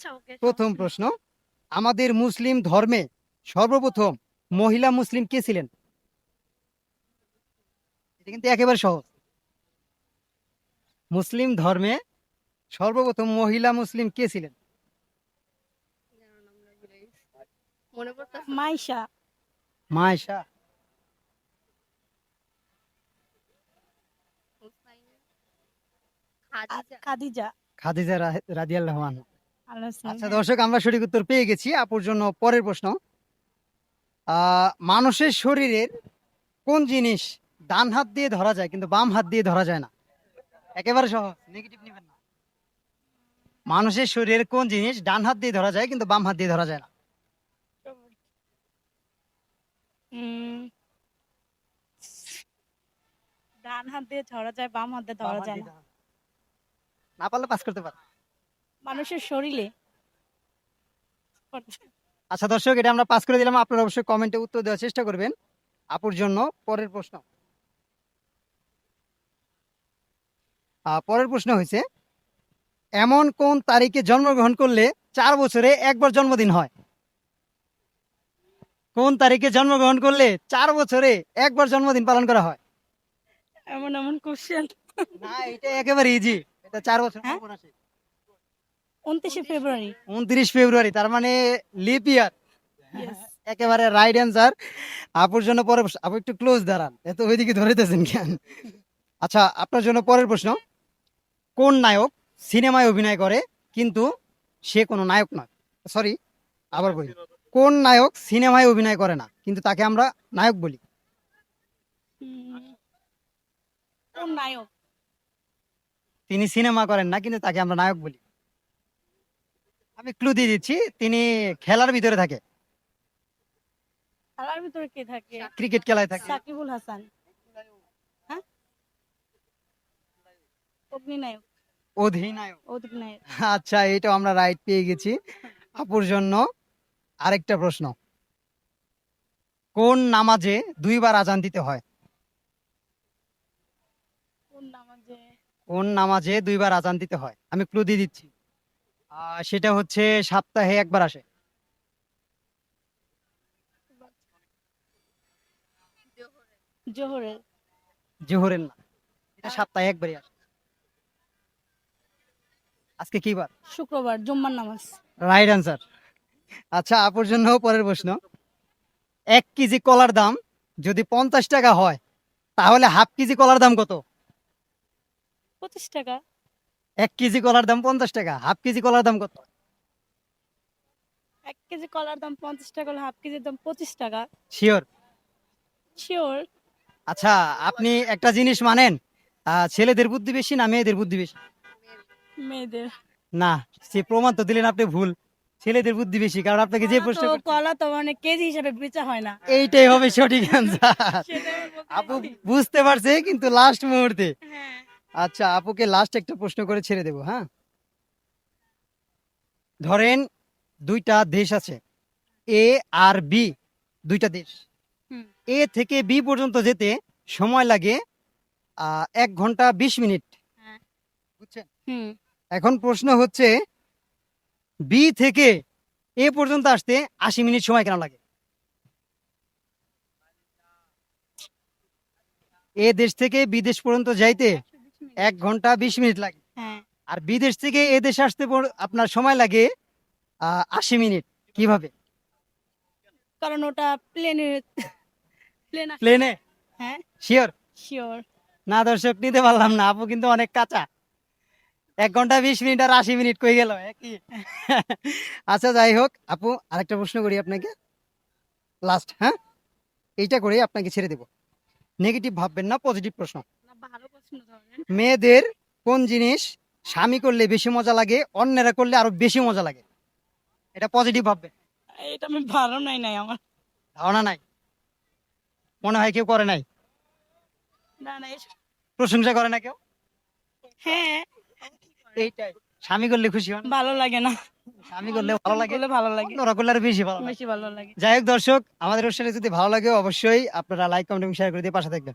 আচ্ছা প্রথম প্রশ্ন আমাদের মুসলিম ধর্মে সর্বপ্রথম মহিলা মুসলিম কে ছিলেন? এটা কিন্তু একেবারে সহজ। মুসলিম ধর্মে সর্বপ্রথম মহিলা মুসলিম কে ছিলেন? মনে মাইশা। খাদিজা। খাদিজা খাদিজা রাদিয়াল্লাহ আনহা। আল্লাহ আচ্ছা দর্শক আমরা সঠিক উত্তর পেয়ে গেছি। আপুর জন্য পরের প্রশ্ন। মানুষের শরীরের কোন জিনিস ডান হাত দিয়ে ধরা যায় কিন্তু বাম হাত দিয়ে ধরা যায় না? একেবারে সহজ নেগেটিভ নেবেন না। মানুষের শরীরের কোন জিনিস ডান হাত দিয়ে ধরা যায় কিন্তু বাম হাত দিয়ে ধরা যায় না? ডান হাত দিয়ে ধরা যায় বাম হাত দিয়ে ধরা যায় না। না পারলে পাস করতে পারে মানুষের শরীরে। আচ্ছা দর্শক এটা আমরা পাস করে দিলাম। আপনারা অবশ্যই কমেন্টে উত্তর দেওয়ার চেষ্টা করবেন। আপুর জন্য পরের প্রশ্ন। পরের প্রশ্ন হয়েছে এমন কোন তারিখে জন্মগ্রহণ করলে চার বছরে একবার জন্মদিন হয়? কোন তারিখে জন্মগ্রহণ করলে চার বছরে একবার জন্মদিন পালন করা হয়? এমন এমন কোশ্চেন না এটা একেবারে ইজি এটা চার বছর হ্যাঁ? উনত্রিশে ফেব্রুয়ারি। উনত্রিশ ফেব্রুয়ারি তার মানে লিপ ইয়ার একেবারে রাইট অ্যান্সার আপুর জন্য আপু একটু ক্লোজ দাঁড়ান এত ওইদিকে ধরেতেছেন কেন? আচ্ছা আপনার জন্য পরের প্রশ্ন কোন নায়ক সিনেমায় অভিনয় করে কিন্তু সে কোনো নায়ক নয়? সরি আবার বলি। কোন নায়ক সিনেমায় অভিনয় করে না কিন্তু তাকে আমরা নায়ক বলি? কোন নায়ক? তিনি সিনেমা করেন না কিন্তু তাকে আমরা নায়ক বলি। আমি ক্লু দিয়ে দিচ্ছি তিনি খেলার ভিতরে থাকে। খেলার ভিতরে কে থাকে? ক্রিকেট খেলায় থাকে। সাকিবুল হাসান। হ্যাঁ? অগ্নিনায়ক অধিনায়ক। অধিনায়ক। আচ্ছা এটাও আমরা রাইট পেয়ে গেছি। আপুর জন্য আরেকটা প্রশ্ন। কোন নামাজে দুইবার আজান দিতে হয়? কোন নামাজে? দুইবার আজান দিতে হয়? আমি ক্লু দিয়ে দিচ্ছি। সেটা হচ্ছে সপ্তাহে একবার আসে। জোহরের। জোহরের না এটা সপ্তাহে একবারই আসে। আজকে কি বার? শুক্রবার জুম্মার নামাজ। রাইট অ্যান্সার আচ্ছা আপুর জন্য পরের প্রশ্ন। এক কেজি কলার দাম যদি পঞ্চাশ টাকা হয় তাহলে হাফ কেজি কলার দাম কত? পঁচিশ টাকা। এক কেজি কলার দাম পঞ্চাশ টাকা হাফ কেজি কলার দাম কত? এক কেজি কলার দাম পঞ্চাশ টাকা হলে হাফ কেজির দাম পঁচিশ টাকা। শিওর শিওর আচ্ছা আপনি একটা জিনিস মানেন আহ, ছেলেদের বুদ্ধি বেশি না মেয়েদের বুদ্ধি বেশি? মেয়েদের। না সে প্রমাণ তো দিলেন আপনি ভুল। ছেলেদের বুদ্ধি বেশি কারণ আপনাকে যে কলা প্রশ্ন তো- কলা তো মানে কেজি হিসাবে বেচা হয় না। এইটাই হবে সঠিক অ্যান্সার সেটাই আমি বলতে আপু চাইছি। বুঝতে পারছে কিন্তু লাস্ট মুহূর্তে। হ্যাঁ। আচ্ছা আপুকে লাস্ট একটা প্রশ্ন করে ছেড়ে দেবো হ্যাঁ? ধরেন দুইটা দেশ আছে এ আর বি দুইটা দেশ। এ থেকে বি পর্যন্ত যেতে সময় লাগে এক ঘণ্টা বিশ মিনিট। হ্যাঁ। বুঝছেন? এখন প্রশ্ন হচ্ছে বি থেকে এ পর্যন্ত আসতে আশি মিনিট সময় কেন লাগে? এ দেশ থেকে বিদেশ পর্যন্ত যাইতে এক ঘণ্টা বিশ মিনিট লাগে। হ্যাঁ। আর বিদেশ থেকে এ দেশে আসতে আপনার সময় লাগে আশি মিনিট। কীভাবে? কারণ ওটা প্লেনে প্লেনে হ্যাঁ। শিওর শিওর না দর্শক নিতে পারলাম না। আপু কিন্তু অনেক কাঁচা। এক ঘণ্টা বিশ মিনিট আর আশি মিনিট কই গেল একই আচ্ছা যাই হোক আপু আরেকটা প্রশ্ন করি আপনাকে। লাস্ট হ্যাঁ? এইটা করে আপনাকে ছেড়ে দেব। নেগেটিভ ভাববেন না পজিটিভ প্রশ্ন। ভালো মেয়েদের কোন জিনিস স্বামী করলে বেশি মজা লাগে অন্যেরা করলে আরও বেশি মজা লাগে? এটা পজিটিভ ভাববেন। এটা আমি ভালো নাই আমার। ধারণা নাই? মনে হয় কেউ করে নাই? না না প্রশংসা করে না কেউ? হ্যাঁ। এইটাই। স্বামী করলে খুশি হন? ভালো লাগে না। স্বামী করলে ভালো লাগে? ভালো লাগে। অন্যরা করলে আরও বেশি ভালো লাগে। বেশি ভালো লাগে। যাই হোক দর্শক আমাদের অনুষ্ঠানে যদি ভালো লাগে অবশ্যই আপনারা লাইক কমেন্ট এবং শেয়ার করে দিয়ে পাশে থাকবেন।